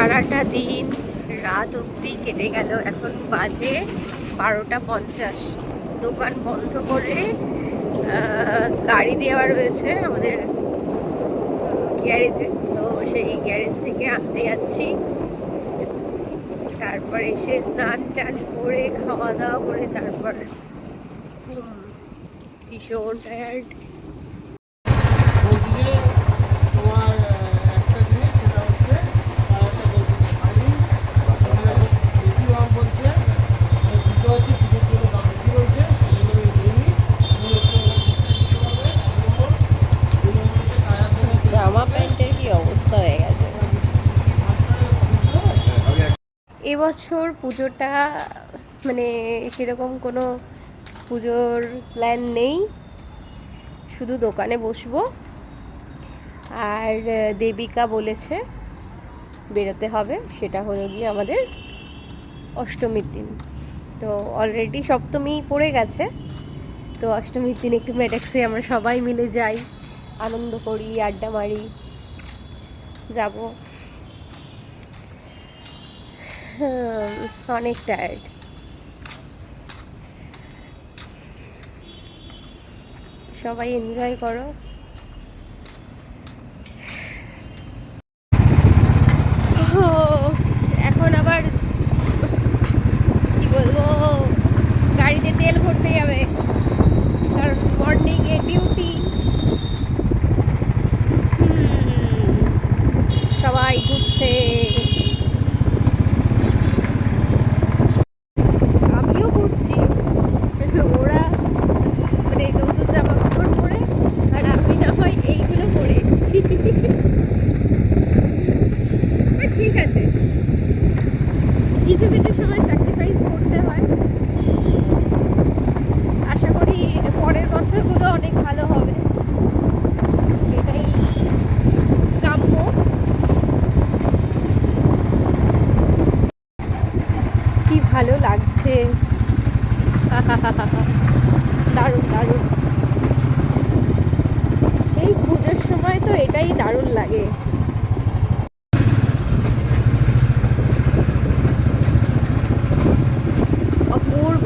সারাটা দিন রাত অবধি কেটে গেল। এখন বাজে বারোটা পঞ্চাশ। দোকান বন্ধ করে গাড়ি দেওয়া রয়েছে আমাদের গ্যারেজে। তো সেই গ্যারেজ থেকে আনতে যাচ্ছি। তারপর এসে স্নান টান করে, খাওয়া দাওয়া করে, তারপর ভীষণ টায়ার্ড বলছি যে তোমার আহ, একটা জিনিস সেটা হচ্ছে আর একটা বলছি পানি এখানে বেশি দাম বলছে আর দুটো হচ্ছে দুটোর জন্য দাম বেশি বলছে সেই জন্য আমি নিইনি। তুমি একটু দেখতে পাবে। দুই নম্বর। দুই নম্বর হচ্ছে টায়ার জন্য জামা প্যান্টের কি অবস্থা হয়ে গেছে এবছর পুজোটা মানে সেরকম কোনো পুজোর প্ল্যান নেই। শুধু দোকানে বসবো। আর দেবিকা বলেছে, বেরোতে হবে। সেটা হলো গিয়ে আমাদের অষ্টমীর দিন। তো অলরেডি সপ্তমী পড়ে গেছে। তো অষ্টমীর দিন একটু মেডেক্সে আমরা সবাই মিলে যাই, আনন্দ করি, আড্ডা মারি, যাব। অনেক টায়ার্ড সবাই এনজয় করো। এটাই দারুণ লাগে। অপূর্ব।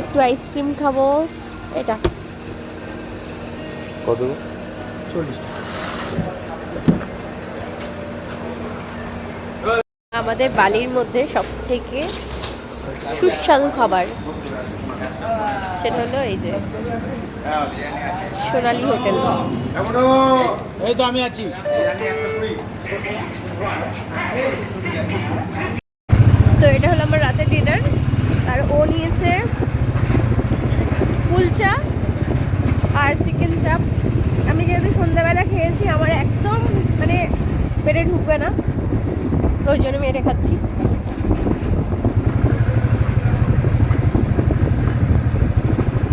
একটু আইসক্রিম খাব। এটা। কত? আমাদের বালির মধ্যে সব থেকে সুস্বাদু খাবার সেটা হলো এই যে সোনালি হোটেল। এই তো আমি আছি। তো এটা হলো আমার রাতের ডিনার কুলচা আর চিকেন চাপ। আমি যেহেতু সন্ধ্যাবেলা খেয়েছি, আমার একদম মানে পেটে ঢুকবে না। ওই জন্য মেরে খাচ্ছি।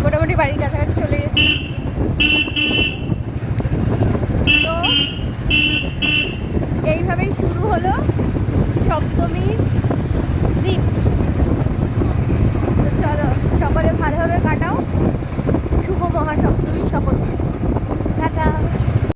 মোটামুটি বাড়ির কাছাকাছি চলে গেছি।